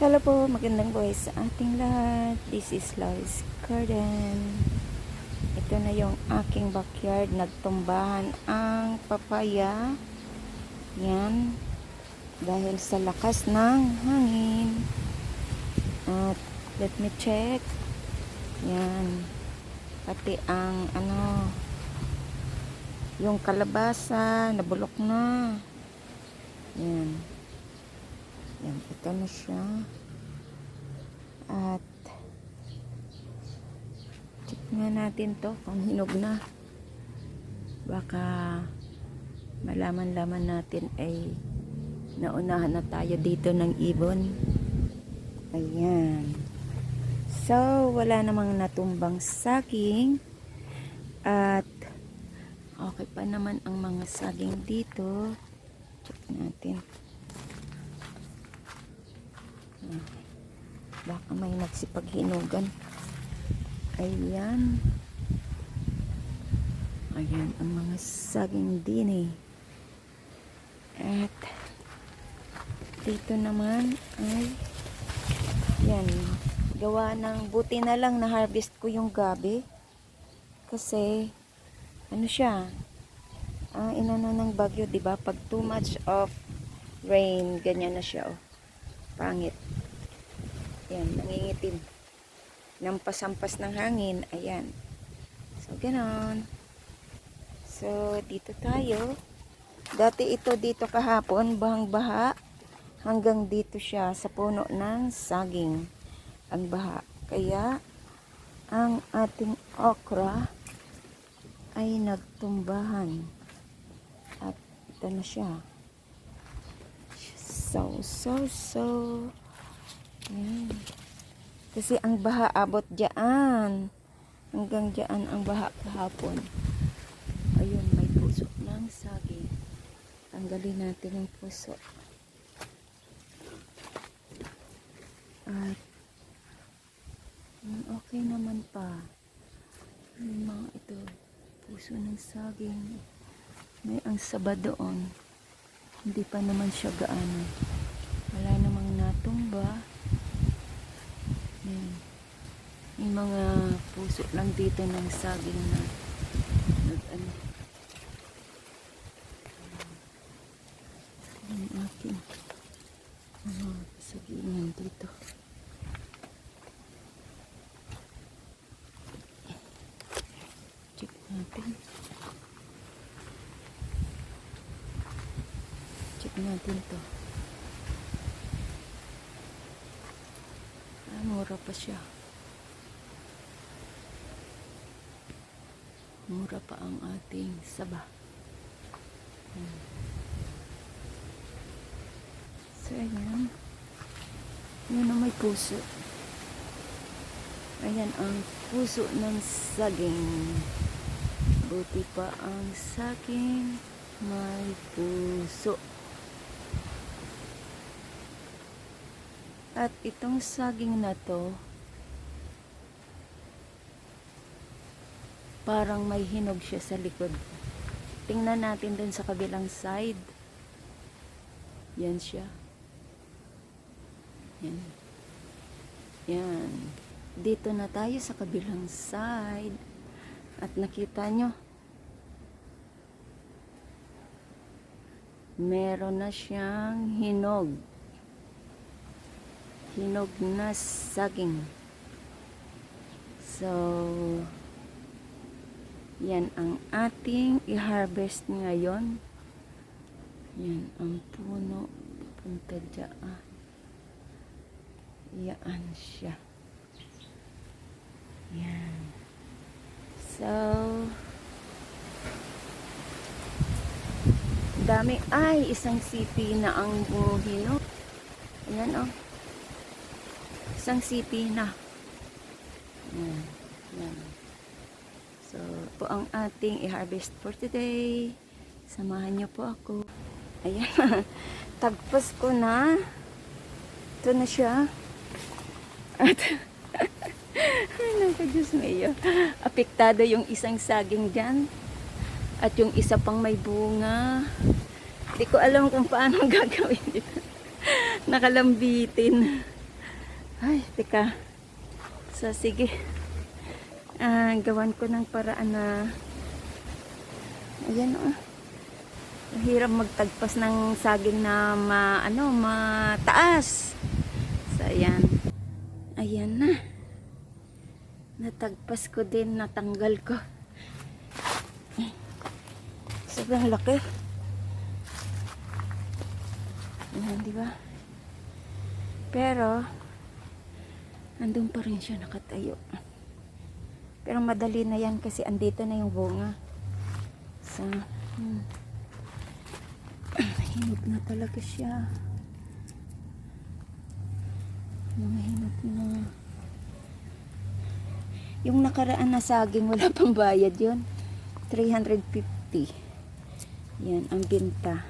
Hello po, magandang buhay sa ating lahat. This is Lois Garden. Ito na yung aking backyard. Nagtumbahan ang papaya. Yan. Dahil sa lakas ng hangin. At let me check. Yan. Pati ang ano yung kalabasa nabulok na. Yan. Yan, ito na siya. At check nga natin to kung hinog na. Baka malaman-laman natin ay naunahan na tayo dito ng ibon. Ayan. So, wala namang natumbang saging. At okay pa naman ang mga saging dito. Check natin. Baka may nagsipaghinugan. Ayan. Ayan ang mga saging din eh. At dito naman ay yan. Gawa ng buti na lang na harvest ko yung gabi. Kasi ano siya? Ah, inano ng bagyo, 'di ba? Pag too much of rain, ganyan na siya oh. Pangit. Ayan, nangingitim. Nampas-ampas ng hangin. Ayan. So, ganon. So, dito tayo. Dati ito dito kahapon, bahang-baha. Hanggang dito siya sa puno ng saging. Ang baha. Kaya, ang ating okra ay nagtumbahan. At ito na siya. So, so, so. Yan. Kasi ang baha abot dyan. Hanggang dyan ang baha kahapon. Ayun, may puso ng saging. Tanggalin natin yung puso. At okay naman pa. Yung mga ito, puso ng saging. May ang saba doon. Hindi pa naman siya gaano. Wala namang natumba. Yan. May mga puso lang dito ng saging na nag ano. Yung aking mga sagingan dito. Check natin. Check natin to. Ah, mura pa siya. Mura pa ang ating saba. Hmm. So, ayan. Yan ang may puso. Ayan ang puso ng saging. Buti pa ang saging may puso. At itong saging na to, parang may hinog siya sa likod. Tingnan natin dun sa kabilang side. Yan siya. Yan. Yan. Dito na tayo sa kabilang side. At nakita nyo, meron na siyang hinog hinog na saging. So, yan ang ating i-harvest ngayon. Yan ang puno. Punta dyan. Yan siya. Yan. So, dami. Ay, isang sipi na ang hinog. Ayan, oh. Isang sipi na. Yan. Yan. So, po ang ating i-harvest for today. Samahan niyo po ako. Ayan. Tagpas ko na. Ito na siya. At Ay, naku, Diyos mayo. Apektado yung isang saging dyan. At yung isa pang may bunga. Hindi ko alam kung paano gagawin dito. Nakalambitin. Ay, teka. So, sige. Ah, gawan ko ng paraan na ayan oh. Mahirap magtagpas ng saging na ma, ano, mataas. So, ayan. Ayan na. Natagpas ko din, natanggal ko. Sobrang laki. Ayan, di ba? Pero, andun pa rin siya nakatayo. Pero madali na yan kasi andito na yung bunga. So, hmm. Hinog na talaga siya. Mga hinog na. Yung nakaraan na saging, wala pang bayad yun. 350. Yan, ang binta.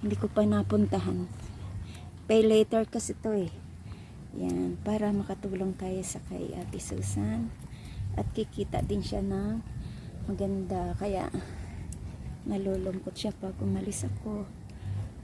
Hindi ko pa napuntahan. Pay later kasi to eh. Yan, para makatulong tayo sa kay Ate Susan. At kikita din siya ng maganda. Kaya, nalulungkot siya pag umalis ako.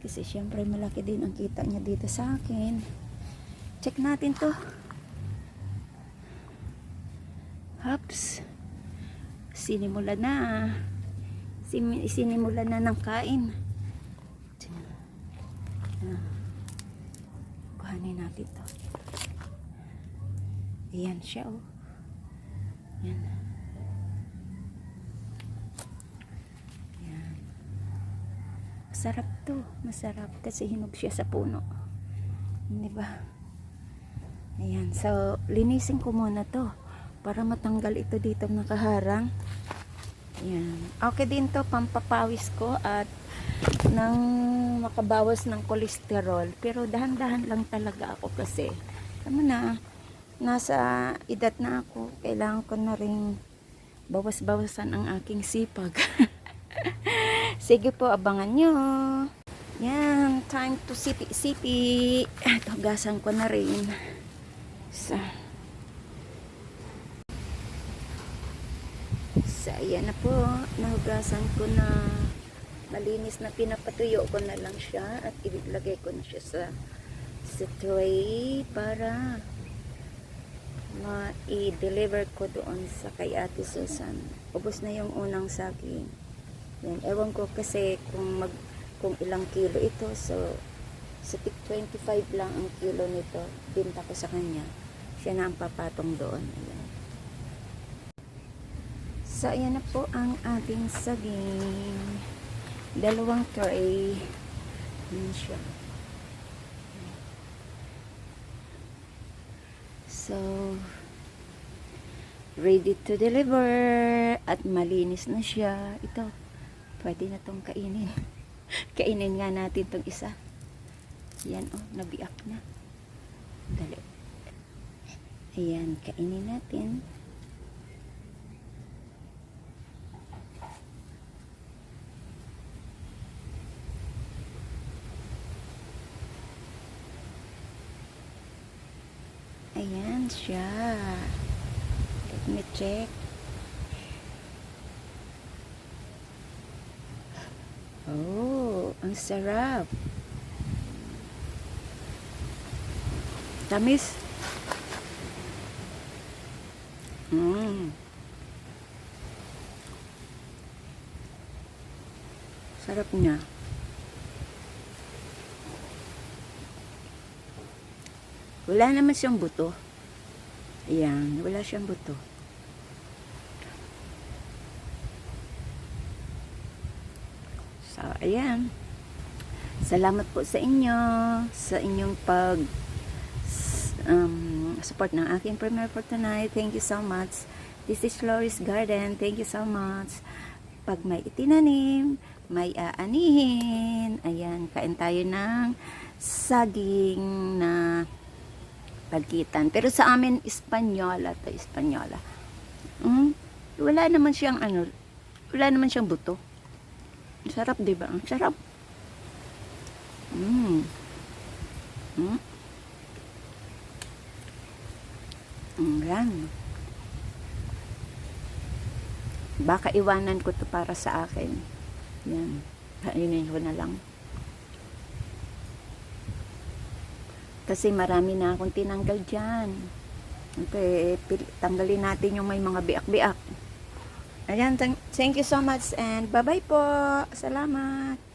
Kasi syempre malaki din ang kita niya dito sa akin. Check natin to. Hops. Sinimula na. Sim- sinimula na ng kain. Ah. Kuhanin natin to. Ayan siya oh. Yan. Yan. Masarap to. Masarap kasi hinog siya sa puno. Di ba? Ayan. So, linisin ko muna to para matanggal ito dito nakaharang. Ayan. Okay din to pampapawis ko at nang makabawas ng kolesterol. Pero dahan-dahan lang talaga ako kasi mo na, nasa edad na ako, kailangan ko na rin bawas-bawasan ang aking sipag. Sige po, abangan nyo. Yan, time to sipi-sipi. Ito, gasan ko na rin. So, so ayan na po. Nahugasan ko na malinis na pinapatuyo ko na lang siya at ilagay ko na siya sa, sa tray para ma-i-deliver ko doon sa kay Ate Susan. Ubos na yung unang saging. Yan, ewan ko kasi kung mag kung ilang kilo ito. So, sa tig 25 lang ang kilo nito. Binta ko sa kanya. Siya na ang papatong doon. Ayan. So, ayan na po ang ating saging. Dalawang tray. Ayan siya. So, ready to deliver. At malinis na siya. Ito, pwede na tong kainin. kainin nga natin tong isa. Yan, oh, nabiak na. Dali. Ayan, kainin natin. Ayan siya. Let me check. Oh, ang sarap. Tamis. Mm. Sarap niya. Wala naman siyang buto. Ayan, wala siyang buto. So, ayan. Salamat po sa inyo, sa inyong pag um, support ng aking premiere for tonight. Thank you so much. This is Loris Garden. Thank you so much. Pag may itinanim, may aanihin. Ayan, kain tayo ng saging na pagkitan. Pero sa amin, Espanyola to Espanyola. Mm, wala naman siyang ano, wala naman siyang buto. Ang Sarap, di ba? Ang sarap. Mm. Mm. Mm, Yan. Baka iwanan ko to para sa akin. Yan. Kainin ko na lang. Kasi marami na akong tinanggal dyan. Okay, pil- tanggalin natin yung may mga biak-biak. Ayan, thank you so much and bye-bye po. Salamat.